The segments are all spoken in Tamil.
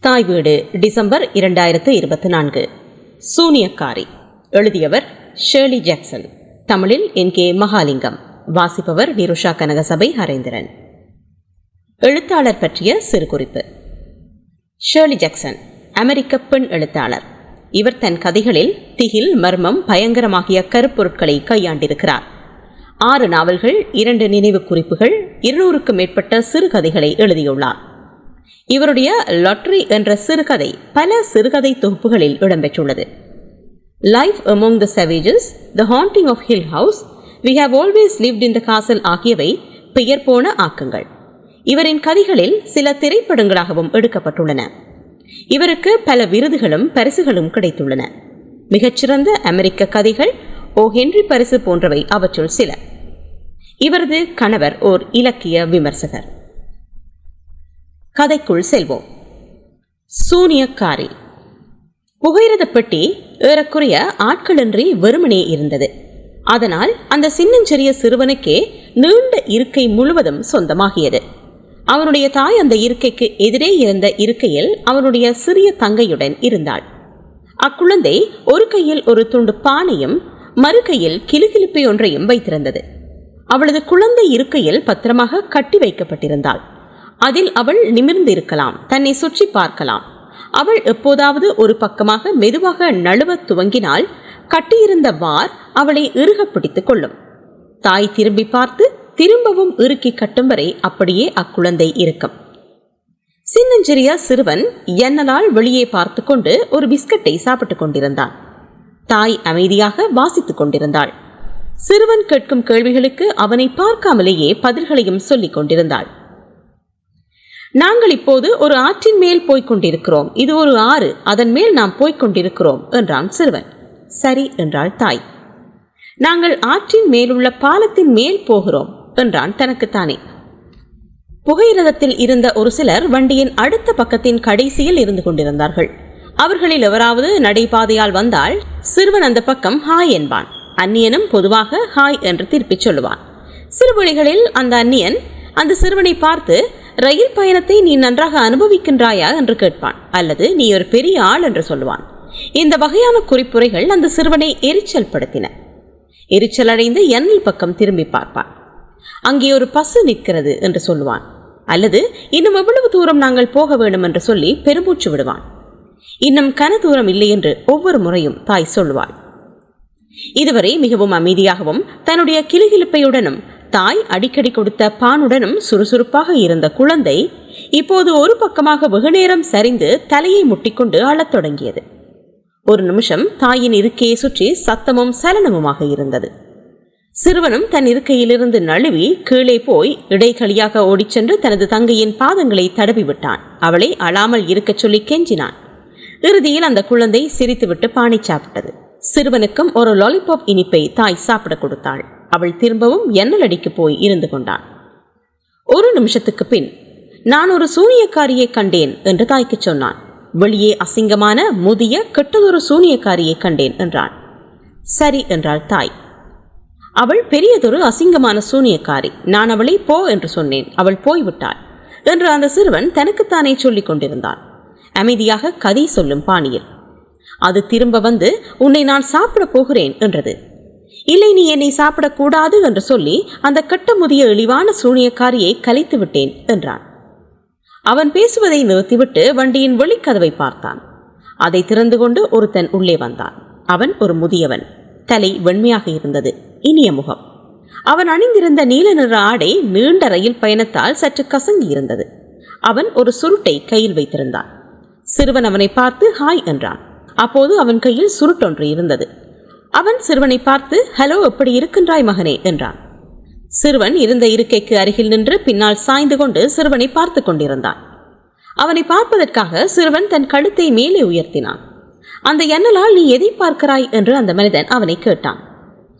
தாய் வீடு டிசம்பர் இரண்டாயிரத்து இருபத்தி நான்கு. சூனியக்காரி. எழுதியவர் ஷேர்லி ஜாக்சன். தமிழில் என் கே மகாலிங்கம். வாசிப்பவர் நிருஷா கனகசபை ஹரேந்திரன். எழுத்தாளர் பற்றிய சிறு குறிப்பு ஷேர்லி ஜாக்சன் அமெரிக்க பெண் எழுத்தாளர். இவர் தன் கதைகளில் திகில் மர்மம் பயங்கரமாகிய கருப்பொருட்களை கையாண்டிருக்கிறார். ஆறு நாவல்கள் இரண்டு நினைவு குறிப்புகள் இருநூறுக்கும் மேற்பட்ட சிறுகதைகளை எழுதியுள்ளார். இவருடைய லாட்ரி என்ற சிறுகதை பல சிறுகதை தொகுப்புகளில் இடம்பெற்றுள்ளது. Life Among the Savages The Haunting of Hill House We Have Always Lived in the Castle ஆகியவை பெயர் போன ஆக்கங்கள். இவரின் கதைகளில் சில திரைப்படங்களாகவும் எடுக்கப்பட்டுள்ளன. இவருக்கு பல விருதுகளும் பரிசுகளும் கிடைத்துள்ளன. மிகச்சிறந்த அமெரிக்க கதைகள் ஓ ஹென்றி பரிசு போன்றவை அவற்றுள் சில. இவரது கணவர் ஓர் இலக்கிய விமர்சகர். கதைக்குள் செல்வோம். சூனியக்காரி. புகையிரத பெட்டி ஏறக்குறைய ஆட்களின்றி வெறுமனே இருந்தது. அதனால் அந்த சின்னஞ்சிறிய சிறுவனுக்கே நீண்ட இருக்கை முழுவதும் சொந்தமாகியது. அவனுடைய தாய் அந்த இருக்கைக்கு எதிரே இருந்த இருக்கையில் அவனுடைய சிறிய தங்கையுடன் இருந்தாள். அக்குழந்தை ஒரு கையில் ஒரு துண்டு பானையும் மறு கையில் ஒன்றையும் வைத்திருந்தது. அவளது குழந்தை இருக்கையில் பத்திரமாக கட்டி வைக்கப்பட்டிருந்தாள். அதில் அவள் நிமிர்ந்திருக்கலாம். தன்னை சுற்றி பார்க்கலாம். அவள் எப்போதாவது ஒரு பக்கமாக மெதுவாக நழுவ துவங்கினால் கட்டியிருந்த வார் அவளை இறுக பிடித்துக் கொள்ளும். தாய் திரும்பி பார்த்து திரும்பவும் இறுக்கி கட்டும் வரை அப்படியே அக்குழந்தை இருக்கும். சின்னஞ்சிறிய சிறுவன் எண்ணலால் வெளியே பார்த்து கொண்டு ஒரு பிஸ்கட்டை சாப்பிட்டுக் கொண்டிருந்தான். தாய் அமைதியாக வாசித்துக் கொண்டிருந்தாள். சிறுவன் கேட்கும் கேள்விகளுக்கு அவனை பார்க்காமலேயே பதில்களையும் சொல்லிக் கொண்டிருந்தாள். நாங்கள் இப்போது ஒரு ஆற்றின் மேல் போய்க் கொண்டிருக்கிறோம். இது ஒரு ஆறு அதன் மேல் நாம் போய்க் கொண்டிருக்கிறோம் என்றான் சிறுவன். சரி என்றாள் தாய். நாங்கள் ஆற்றின் மேலுள்ள பாலத்தின் மேல் போகிறோம் என்றான் தனக்குத்தானே புகையிரதத்தில் இருந்த ஒரு சிலர் வண்டியின் அடுத்த பக்கத்தின் கடைசியில் இருந்து கொண்டிருந்தார்கள். அவர்களில் எவராவது நடைபாதையால் வந்தால் சிறுவன் அந்த பக்கம் ஹாய் என்பான். அந்நியனும் பொதுவாக ஹாய் என்று திருப்பிச் சொல்லுவான். சிறுவழிகளில் அந்த அந்நியன் அந்த சிறுவனை பார்த்து ரயில் பயணத்தை நீ நன்றாக அனுபவிக்கின்றாயா என்று கேட்பான். அல்லது நீ ஒரு பெரிய ஆள் என்று சொல்லுவான். இந்த வகையான குறிப்புரைகள் அந்த சிறுவனை எரிச்சல் படுத்தின. எரிச்சல் அடைந்து எண்ணல் பக்கம் திரும்பி பார்ப்பான். அங்கே ஒரு பசு நிற்கிறது என்று சொல்லுவான். அல்லது இன்னும் எவ்வளவு தூரம் நாங்கள் போக வேண்டும் என்று சொல்லி பெருமூச்சு விடுவான். இன்னும் கன தூரம் இல்லை என்று ஒவ்வொரு முறையும் தாய் சொல்லுவாள். இதுவரை மிகவும் அமைதியாகவும் தன்னுடைய கிளிகிழப்பையுடனும் தாய் அடிக்கடி கொடுத்த பானுடனும் சுறுசுறுப்பாக இருந்த குழந்தை இப்போது ஒரு பக்கமாக வெகுநேரம் சரிந்து தலையை முட்டிக்கொண்டு அழத் தொடங்கியது. ஒரு நிமிஷம் தாயின் இருக்கையை சுற்றி சத்தமும் சலனமுமாக இருந்தது. சிறுவனும் தன் இருக்கையிலிருந்து நழுவி கீழே போய் இடைகளியாக ஓடிச் சென்று தனது தங்கையின் பாதங்களை தடவி விட்டான் அவளை அழாமல் இருக்கச் சொல்லி கெஞ்சினான். இறுதியில் அந்த குழந்தை சிரித்துவிட்டு பானை சாப்பிட்டது. சிறுவனுக்கும் ஒரு லாலிபாப் இனிப்பை தாய் சாப்பிட கொடுத்தாள். அவள் திரும்பவும் எண்ணல் அடிக்கு போய் இருந்து கொண்டான். ஒரு நிமிஷத்துக்கு பின் நான் ஒரு சூனியக்காரியை கண்டேன் என்று தாய்க்கு சொன்னான். வெளியே அசிங்கமான முதிய கெட்டதொரு சூனியக்காரியை கண்டேன் என்றான். சரி என்றாள் தாய். அவள் பெரியதொரு அசிங்கமான சூனியக்காரி. நான் அவளை போ என்று சொன்னேன். அவள் போய்விட்டாள் என்று அந்த சிறுவன் தனக்குத்தானே சொல்லிக் கொண்டிருந்தான். அமைதியாக கதை சொல்லும் பாணியில் அது திரும்ப வந்து உன்னை நான் சாப்பிட போகிறேன் என்றது. இல்லை நீ என்னை சாப்பிடக்கூடாது என்று சொல்லி அந்த கட்ட முதிய இழிவான சூனியக்காரியை கலைத்து விட்டேன் என்றான். அவன் பேசுவதை நிறுத்திவிட்டு வண்டியின் வெளிக்கதவை பார்த்தான். அதை திறந்து கொண்டு ஒருத்தன் உள்ளே வந்தான். அவன் ஒரு முதியவன். தலை வெண்மையாக இருந்தது இனிய முகம். அவன் அணிந்திருந்த நீல நிற ஆடை நீண்ட ரயில் பயணத்தால் சற்று கசங்கி இருந்தது. அவன் ஒரு சுருட்டை கையில் வைத்திருந்தான். சிறுவன் அவனை பார்த்து ஹாய் என்றான். அப்போது அவன் கையில் சுருட்டொன்று இருந்தது. அவன் சிறுவனை பார்த்து ஹலோ எப்படி இருக்கின்றாய் மகனே? என்றான். சிறுவன் இருந்த இருக்கைக்கு அருகில் நின்று பின்னால் சாய்ந்து கொண்டு சிறுவனை பார்த்து கொண்டிருந்தான். அவனை பார்ப்பதற்காக சிறுவன் தன் கழுத்தை மேலே உயர்த்தினான். அந்த எண்ணலால் நீ எதை பார்க்கிறாய்? என்று அந்த மனிதன் அவனை கேட்டான்.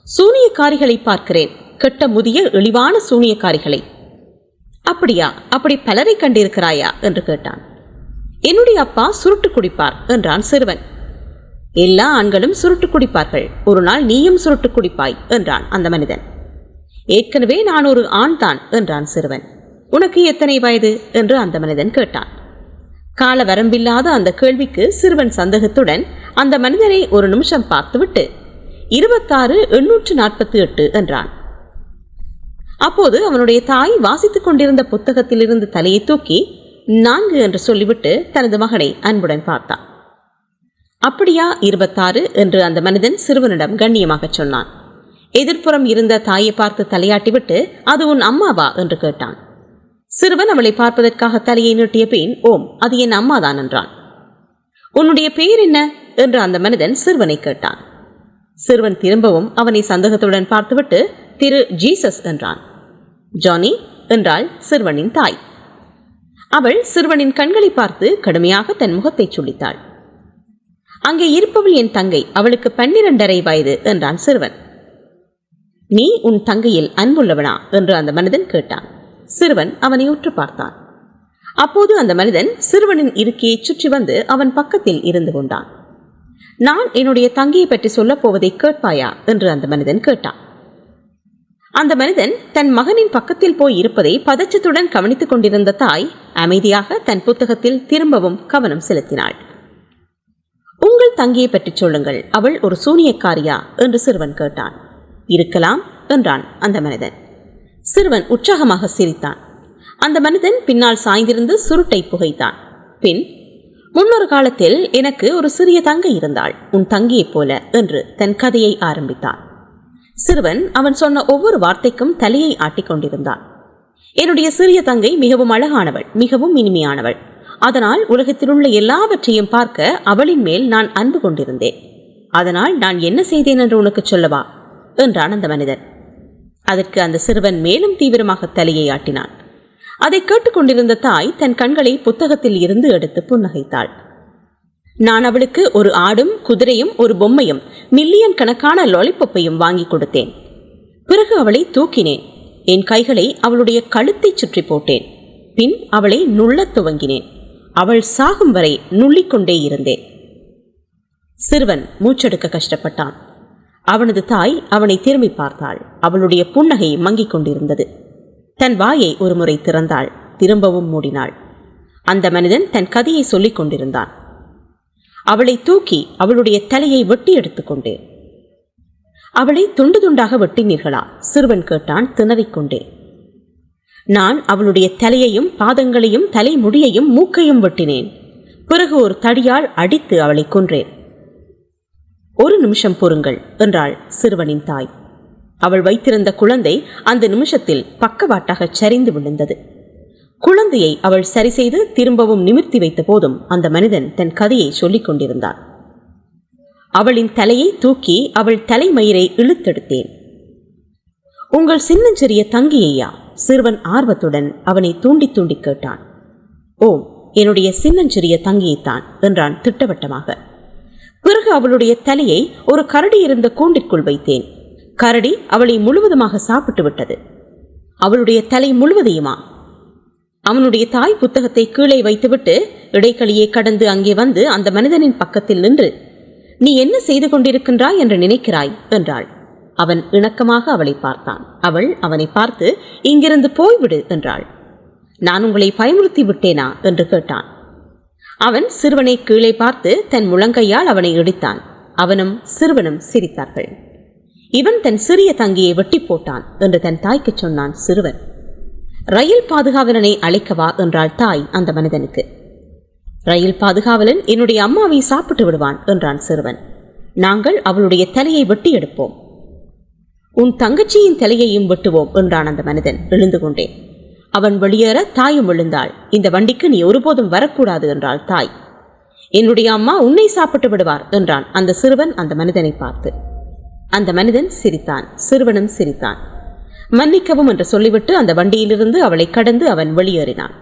சூனியக்காரிகளை பார்க்கிறேன். கெட்ட முதிய இழிவான சூனியக்காரிகளை. அப்படியா? அப்படி பலரை கண்டிருக்கிறாயா? என்று கேட்டான். என்னுடைய அப்பா சுருட்டு குடிப்பார் என்றான் சிறுவன். எல்லா ஆண்களும் சுருட்டு குடிப்பார்கள். ஒரு நாள் நீயும் சுருட்டு குடிப்பாய் என்றான் அந்த மனிதன். ஏற்கனவே நான் ஒரு ஆண் தான் என்றான் சிறுவன். உனக்கு எத்தனை வயது? என்று அந்த மனிதன் கேட்டான். கால வரம்பில்லாத அந்த கேள்விக்கு சிறுவன் சந்தேகத்துடன் அந்த மனிதனை ஒரு நிமிஷம் பார்த்துவிட்டு இருபத்தாறு எண்ணூற்று நாற்பத்தி எட்டு என்றான். அப்போது அவனுடைய தாய் வாசித்துக் கொண்டிருந்த புத்தகத்திலிருந்து தலையை தூக்கி நான்கு என்று சொல்லிவிட்டு தனது மகனை அன்புடன் பார்த்தான் அப்படியா இருபத்தாறு? என்று அந்த மனிதன் சிறுவனிடம் கண்ணியமாக சொன்னான். எதிர்ப்புறம் இருந்த தாயை பார்த்து தலையாட்டிவிட்டு அது உன் அம்மாவா? என்று கேட்டான். சிறுவன் அவளை பார்ப்பதற்காக தலையை நீட்டிய பின் ஓம் அது என் அம்மாதான் என்றான். உன்னுடைய பெயர் என்ன? என்று அந்த மனிதன் சிறுவனை கேட்டான். சிறுவன் திரும்பவும் அவனை சந்தேகத்துடன் பார்த்துவிட்டு திரு ஜீசஸ் என்றான். ஜானி என்றாள் சிறுவனின் தாய். அவள் சிறுவனின் கண்களை பார்த்து கடுமையாக தன் முகத்தை சுளித்தாள் அங்கே இருப்பவள் என் தங்கை அவளுக்கு பன்னிரண்டரை வயது என்றான் சிறுவன். நீ உன் தங்கையில் அன்புள்ளவனா? என்று அந்த மனிதன் கேட்டான். சிறுவன் அவனை உற்று பார்த்தான். அப்போது அந்த மனிதன் சிறுவனின் இருக்கையை சுற்றி வந்து அவன் பக்கத்தில் இருந்து கொண்டான். நான் என்னுடைய தங்கையை பற்றி சொல்லப் போவதை கேட்பாயா? என்று அந்த மனிதன் கேட்டான். அந்த மனிதன் தன் மகனின் பக்கத்தில் போய் இருப்பதை பதச்சத்துடன் கவனித்துக் கொண்டிருந்த தாய் அமைதியாக தன் புத்தகத்தில் திரும்பவும் கவனம் செலுத்தினாள். உங்கள் தங்கியை பற்றி சொல்லுங்கள். அவள் ஒரு சூனியக்காரியா? என்று சிறுவன் கேட்டான். இருக்கலாம் என்றான் அந்த மனிதன். சிறுவன் உற்சாகமாக சிரித்தான். அந்த மனிதன் பின்னால் சாய்ந்திருந்து சுருட்டை புகைத்தான். பின் முன்னொரு காலத்தில் எனக்கு ஒரு சிறிய தங்கை இருந்தாள். உன் தங்கியைப் போல என்று தன் கதையை ஆரம்பித்தான். சிறுவன் அவன் சொன்ன ஒவ்வொரு வார்த்தைக்கும் தலையை ஆட்டிக்கொண்டிருந்தான் என்னுடைய சிறிய தங்கை மிகவும் அழகானவள் மிகவும் இனிமையானவள். அதனால் உலகத்திலுள்ள எல்லாவற்றையும் பார்க்க அவளின் மேல் நான் அன்பு கொண்டிருந்தேன். அதனால் நான் என்ன செய்தேன் என்று உனக்கு சொல்லவா? என்றான் அந்த மனிதன். அதற்கு அந்த சிறுவன் மேலும் தீவிரமாக தலையை ஆட்டினான். அதை கேட்டுக்கொண்டிருந்த தாய் தன் கண்களை புத்தகத்தில் இருந்து எடுத்து புன்னகைத்தாள். நான் அவளுக்கு ஒரு ஆடும் குதிரையும் ஒரு பொம்மையும் மில்லியன் கணக்கான லொலிப்பப்பையும் வாங்கி கொடுத்தேன். பிறகு அவளை தூக்கினேன். என் கைகளை அவளுடைய கழுத்தை சுற்றி போட்டேன். பின் அவளை நுள்ளத் துவங்கினேன். அவள் சாகும் வரை நுள்ளிக்கொண்டே இருந்தேன் சிறுவன் மூச்செடுக்க கஷ்டப்பட்டான். அவனது தாய் அவனை திரும்பி பார்த்தாள். அவளுடைய புன்னகை மங்கிக் கொண்டிருந்தது. தன் வாயை ஒருமுறை திறந்தாள். திரும்பவும் மூடினாள். அந்த மனிதன் தன் கதையை சொல்லிக் கொண்டிருந்தான். அவளை தூக்கி அவளுடைய தலையை வெட்டி எடுத்துக்கொண்டே அவளை துண்டு துண்டாக வெட்டினீர்களா? சிறுவன் கேட்டான் திணறிக்கொண்டே நான் அவளுடைய தலையையும் பாதங்களையும் தலைமுடியையும் மூக்கையும் வெட்டினேன். பிறகு ஒரு தடியால் அடித்து அவளை கொன்றேன். ஒரு நிமிஷம் பொறுங்கள் என்றாள் சிறுவனின் தாய். அவள் வைத்திருந்த குழந்தை அந்த நிமிஷத்தில் பக்கவாட்டாக சரிந்து விழுந்தது. குழந்தையை அவள் சரி செய்து திரும்பவும் நிமிர்த்தி வைத்த போதும் அந்த மனிதன் தன் கதையை சொல்லிக் கொண்டிருந்தான். அவளின் தலையை தூக்கி அவள் தலைமயிரை இழுத்தெடுத்தேன். உங்கள் சின்னஞ்சிறிய தங்கியையா? சிறுவன் ஆர்வத்துடன் அவனை தூண்டி தூண்டி கேட்டான். ஓம் என்னுடைய சின்னஞ்சிறிய தங்கியைத்தான் என்றான் திட்டவட்டமாக. பிறகு அவளுடைய தலையை ஒரு கரடி இருந்த கூண்டிற்குள் வைத்தேன். கரடி அவளை முழுவதுமாக சாப்பிட்டு விட்டது. அவளுடைய தலை முழுவதையுமா? அவனுடைய தாய் புத்தகத்தை கீழே வைத்துவிட்டு இடைக்களியை கடந்து அங்கே வந்து அந்த மனிதனின் பக்கத்தில் நின்று நீ என்ன செய்து கொண்டிருக்கின்றாய் என்று நினைக்கிறாய் என்றாள். அவன் இணக்கமாக அவளை பார்த்தான். அவள் அவனை பார்த்து இங்கிருந்து போய்விடு என்றாள். நான் உங்களை பயமுறுத்தி விட்டேனா? என்று கேட்டான். அவன் சிறுவனை கீழே பார்த்து தன் முழங்கையால் அவனை இடித்தான். அவனும் சிறுவனும் சிரித்தார்கள். இவன் தன் சிறிய தங்கியை வெட்டி போட்டான் என்று தன் தாய்க்கு சொன்னான் சிறுவன். ரயில் பாதுகாவலனை அழைக்கவா என்றாள் தாய் அந்த மனிதனுக்கு. ரயில் பாதுகாவலன் என்னுடைய அம்மாவை சாப்பிட்டு விடுவான் என்றான் சிறுவன். நாங்கள் அவளுடைய தலையை வெட்டி எடுப்போம். உன் தங்கச்சியின் தலையையும் வெட்டுவோம் என்றான் அந்த மனிதன் எழுந்து கொண்டே. அவன் வெளியேற தாயும் விழுந்தாள் இந்த வண்டிக்கு நீ ஒருபோதும் வரக்கூடாது என்றாள் தாய். என்னுடைய அம்மா உன்னை சாப்பிட்டு விடுவார் என்றான் அந்த சிறுவன் அந்த மனிதனை பார்த்து. அந்த மனிதன் சிரித்தான். சிறுவனும் சிரித்தான். மன்னிக்கவும் என்று சொல்லிவிட்டு அந்த வண்டியிலிருந்து அவளை கடந்து அவன் வெளியேறினான்.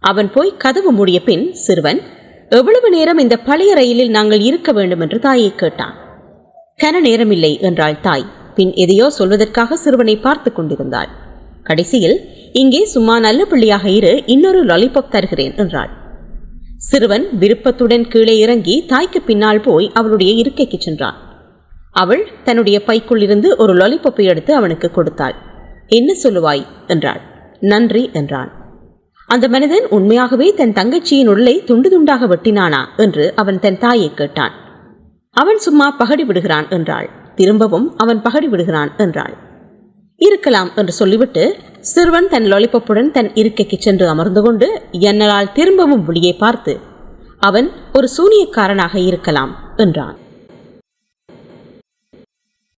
அவன் போய் கதவு மூடிய பின் சிறுவன் எவ்வளவு நேரம் இந்த பழைய ரயிலில் நாங்கள் இருக்க வேண்டும்? என்று தாயை கேட்டான். கன நேரமில்லை என்றாள் தாய். பின் எதையோ சொல்வதற்காக சிறுவனை பார்த்து கொண்டிருந்தாள். கடைசியில் இங்கே சும்மா நல்ல பிள்ளையாக இரு இன்னொரு லாலிபாப் தருகிறேன் என்றாள். சிறுவன் விருப்பத்துடன் கீழே இறங்கி தாய்க்கு பின்னால் போய் அவளுடைய இருக்கைக்கு சென்றான். அவள் தன்னுடைய பைக்குள் இருந்து ஒரு லாலிபப்பை எடுத்து அவனுக்கு கொடுத்தாள். என்ன சொல்லுவாய்? என்றாள். நன்றி என்றான். அந்த மனிதன் உண்மையாகவே தன் தங்கச்சியின் உடலை துண்டு துண்டாக வெட்டினானா? என்று அவன் தன் தாயை கேட்டான். அவன் சும்மா பகடி விடுகிறான் என்றாள். திரும்பவும் அவன் பகடி விடுகிறான் என்றாள். இருக்கலாம் என்று சொல்லிவிட்டு சிறுவன் தன் லொலிபப்புடன் தன் இருக்கைக்கு சென்று அமர்ந்து கொண்டு என்னால் திரும்பவும் வெளியே பார்த்து அவன் ஒரு சூனியக்காரனாக இருக்கலாம் என்றான்.